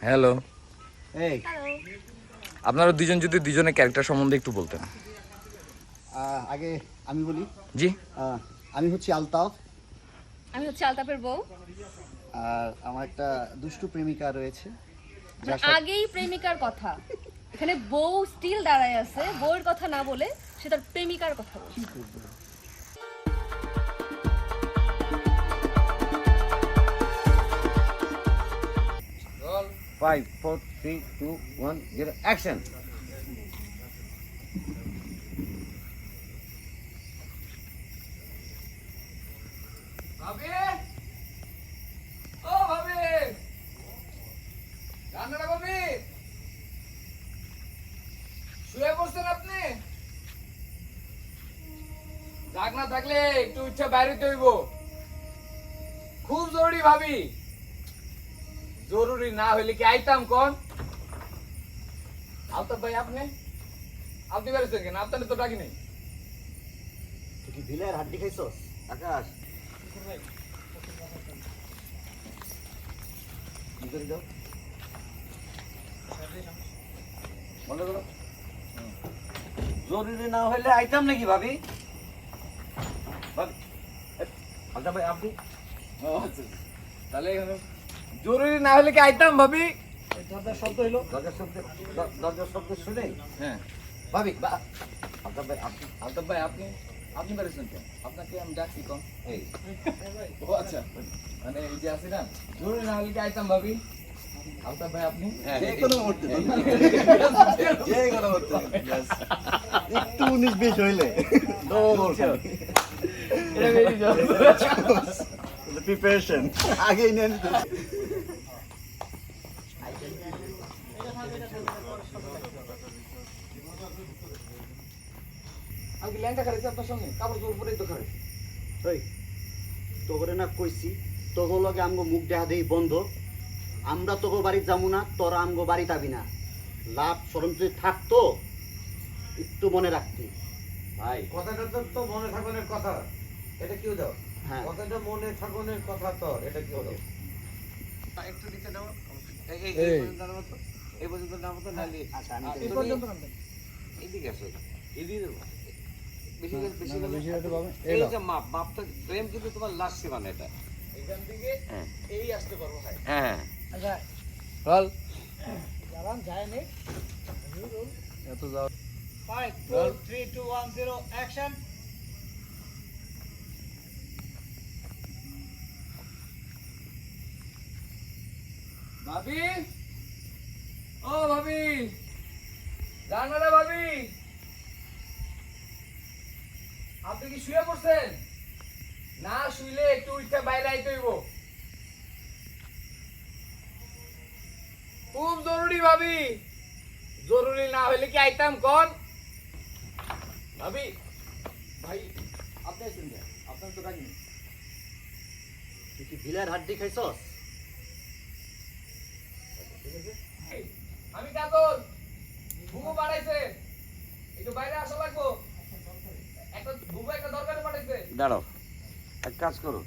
Hello এই আপনারা দুজন যদি দুজনের ক্যারেক্টার সম্বন্ধে একটু বলতেন। আগে আমি বলি। জি। আমি হচ্ছি আলতাফ। আমি হচ্ছে আলতাফের বউ। আর আমার একটা দুষ্টু প্রেমিকা রয়েছে। মানে আগেই প্রেমিকার কথা। এখানে বউ স্টিল দাঁড়ায় আছে। বউয়ের কথা না বলে সে তার প্রেমিকার কথা বলছে। রান্নাটা ভাবি শুয়ে পড়ছেন আপনি? জাগ না থাকলে একটু ইচ্ছা বাইরে হইব। খুব জরুরি ভাবি। জরুরি না হইলে কি আইতাম কোন? আলতাফ ভাই আপনি? আপনি বেরোচ্ছেন কেন? আপনার তো ডাকি নেই। তুই কি ভিলের হাড্ডি খাইছস? আকাশ। ভিতরে যাও বন্ধ করো। জরুরি না হলে আইতাম নাকি ভাবি? ভাবি আলতা ভাই আপনি? ও আচ্ছা। তাহলে এখানে জরুরি না হলে কি আইতাম ভাবি? দরজার শব্দ হইল। দরজার শব্দ দরজার শব্দ শুনে? হ্যাঁ। ভাবি বা আলতা ভাই আপনি আলতাফ ভাই আপনি আপনি কেন? আপনাকে আমি ডাকছি কম। এই। ও আচ্ছা। মানে এই যে আছে না জরুরি না হলে কি আইতাম ভাবি? আলতাফ ভাই আপনি? হ্যাঁ। যে কোনো মুহূর্তে। যে কোনো মুহূর্তে। একটু উনিশ বিশ হইলে। প্রিপারেশন আগেই আমি কি ল্যাংটা খাইছি আপনার সঙ্গে কাপড় চোপড় পরেই তো খাই ওই তোরে না কইছি তোগো লগে আমগো মুখ দেখা দেই বন্ধ। আমরা তোগো বাড়ি যাব না তোরা আমগো বাড়ি যাবি না। লাভ সরম যদি থাকতো একটু মনে রাখতি। ভাই কথাটা তো তো মনে থাকুনের কথা। এটা কিউ দাও হ্যাঁ। কথাটা মনে থাকুনের কথা তো এটা কিউ দাও একটু নিচে নাও এই এই নামো তো। এই পর্যন্ত নামো তো নালি আচ্ছা আমি এই পর্যন্ত এদিকে আসো এদিকে দেবো বেশি করে- বেশি করে- এই যে মাপ মাপটা প্রেম কিন্তু তোমার লাস্ট সীমানা এটা। এখান থেকে হ্যাঁ। এই আসতে পারব ভাই। হ্যাঁ চল Five, four, three, two, one, zero, action. ভাবি? ও ভাবি রান্নাটা ভাবি। আপনি কি শুয়ে পড়ছেন? না শুইলে একটু উঠতে বাইরে আইতে হইব। খুব জরুরি ভাবি। জরুরি না হইলে কি আইতাম কোন? ভাবি ভাই আপনি কেন? আপনার তো ডাকি নেই। তুই কি ভিলের হাড্ডি খাইছস? এই, আমি কাতর বুবু পাঠাইছে। একটু বাইরে আসা লাগবো। একটা বুবু একটা দরকারে পাঠাইছে। দাঁড়াও এক কাজ করো।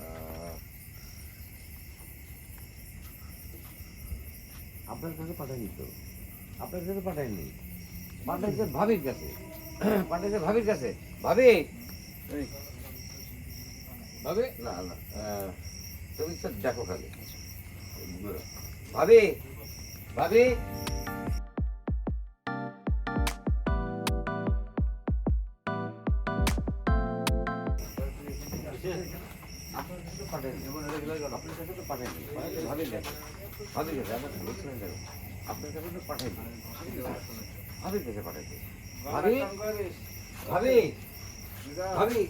আহ, আপনার কাছে পাঠায়নি তো? আপনার কাছে পাঠায়নি পাঠাইছে ভাবির কাছে। পাঠাইছে ভাবির কাছে। ভাবি! এই, ভাবি? না না তুমি তো দেখো খালি। ভাবি? ভাবি? আপনার কাছে তো পাঠাইছে ভাবির কাছে। পাঠাইছে। ভাবি? ভাবি? ভাবি?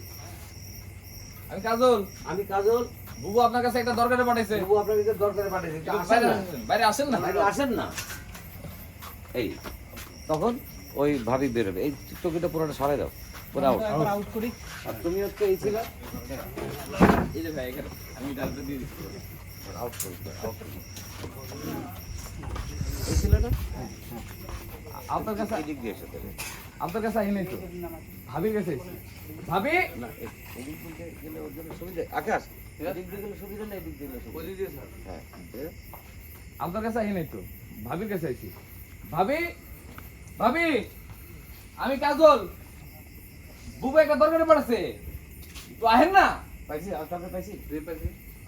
আমি কাজল। আমি কাজল। বুবু আপনার কাছে একটা দরকারে পাঠাইছে। তবু আপনার কাছে দরকারে পাঠাইছি। আসেন বাইরে না। আসেন, বাইরে আসেন না। বাইরে আসেন না। এই তখন ওই ভাবি বেরোবে। এই টুকিটা পুরোটা সরাই দাও। পুরো আউট করি। আর তুমি হচ্ছে এই ছিল? এই যে ভাই এখানে। আমি ডালটা দিয়ে দিচ্ছি। আউট করি আউট করি। এই ছিল না আপনার কাছে দিক দিয়ে এসে আপনার কাছে আহি নাই তো ভাবির কাছে আইছি। ভাবি? আকাশ সুবিধা হ্যাঁ? আপনার কাছে আহি নাই তো ভাবির কাছে আইছি। ভাবি? ভাবি? আমি কাজল। বুবু একটা দরকারে পড়েছে তো আহেন না? পাইছি আলতাফে পাইছি? তুই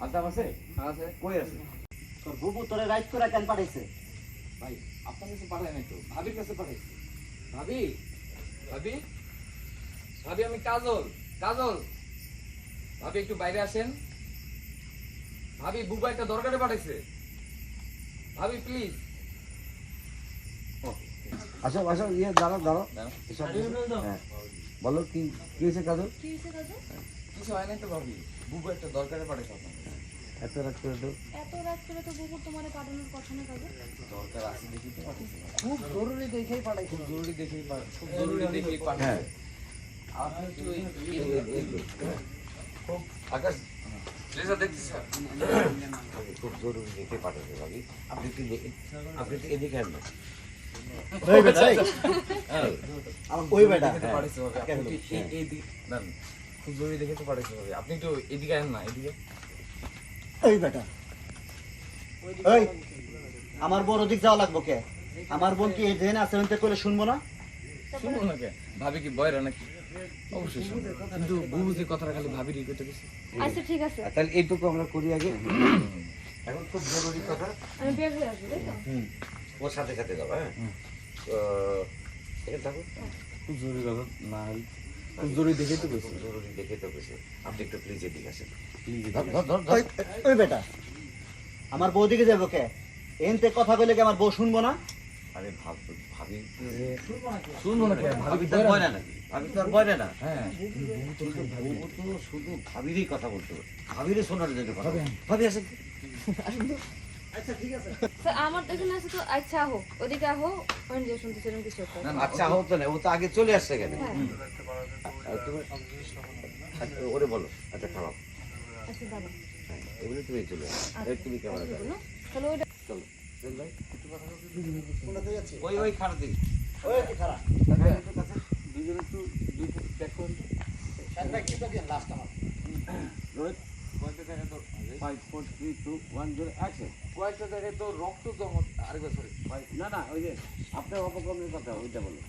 আলতাফ আছে? আছে। কই আছে? তোর বুবু তোরে রাইট করে কেন পাঠাইছে? ভাই আপনার কাছে পাঠাই নাই তো। ভাবির কাছে পাঠাইছি। ভাবি? ভাবি? ভাবি আমি কাজল। কাজল ভাবি একটু বাইরে আসেন। ভাবি বুবু একটা দরকারে পাঠাইছে। ভাবি প্লিজ আসো আসো ইয়ে দাঁড়াও দাঁড়াও। হ্যাঁ। বলো কি কি হয়েছে কাজল? কি হয়েছে কাজল? কিছু হয় নাই তো ভাবি। বুবু একটা দরকারে পাঠাইছে আপনার কাছে। এত রাত করে তো এত রাত করে তো বুবুর তোমার পাঠানোর কথা না কাজল দরকার আছে দেখি তো। খুব জরুরি দেখেই পাঠাই খুব জরুরি দেখেই পা- খুব জরুরি দেখেই পাঠাইছে হ্যাঁ। আপনি একটু এই- খুব আকাশ লেজার দেখছি স্যার। খুব জরুরি দেখে পাঠাতে ভাবি আপনি একটু আপনি একটু এদিকে আন না ওই বেটা। হ্যাঁ। ওই বেটা। তো না, খুব জরুরি দেখে তো পাঠাইছে ভাবে আপনি একটু এদিকে আন না এদিকে। ওই বেটা। ওই আমার বড় দিক যাওয়া লাগবো কে? আমার বোন কি এই জেনে আছে ওইটা করলে শুনব না? শুনুন নাকি ভাবি কি বয়রা নাকি? অবশ্যই কিন্তু কথাটা খালি ই করতে আচ্ছা ঠিক আছে। তাহলে এইটুকু আমরা করি আগে। এখন খুব জরুরি কথা। আমি বের হয়ে আসব তাই ওর সাথে সাথে যাব হ্যাঁ? তো এখানে থাকুন খুব জরুরি কথা না জরুরি দেখেই তো গেছে জরুরি দেখে তো গেছে আপনি একটু প্লিজ এদিকে আসেন। প্লিজ ধর ধর ধর ধর। ওই বেটা আমার বউ দিকে যাব কে এনতে কথা কইলে কি আমার বউ শুনব না? আরে ভাব ভাবি। শুনব না ভাবি তো আর বয় না নাকি? ভাবি তো আর বয় না হ্যাঁ। ও তো শুধু ভাবিরই কথা বলতো ভাবিরই শোনার জন্য কথা বলতো। ভাবি আসেন। স্যার, আমার এখানে আছে তো আচ্ছা আহো ওদিকে আহো ওখানে যে শুনতেছিলাম কিছু একটা। না, আচ্ছা হোক তো না ও তো আগে চলে আসছে কেন হ্যাঁ। তুমি আচ্ছা, ওরে বলো আচ্ছা খারাপ আচ্ছা হ্যাঁ এগুলো তুমি চলে আসো। তুমি ক্যামেরা আচ্ছা, করো তাহলে ওইটা চলো। চল ভাই। ওই ওই খারাপ দিকে। ওই কি খারাপ দুজন একটু দুই ব্যাক করুন তো। রোহিত কয়টা জায়গায় তো five four three two one zero action কয়েকটা জায়গায় তো রক্ত জম আরেকবার সরি না না ওই যে আপনার অপকর্মের কথা ওইটা বলো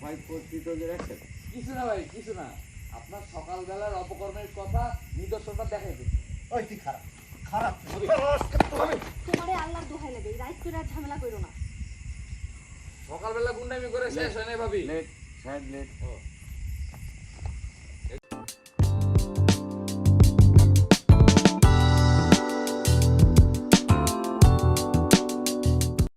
five four three two zero action কিছু না ভাই কিছু না। আপনার সকালবেলার অপকর্মের কথা নিদর্শনটা দেখাই ওই কি খারাপ খারাপ। তোমারে আল্লাহর দোহাই লাগে রাইট করে আর ঝামেলা করো না। সকালবেলা গুন্ডামি করে শেষ হয় না ভাবি। Late side late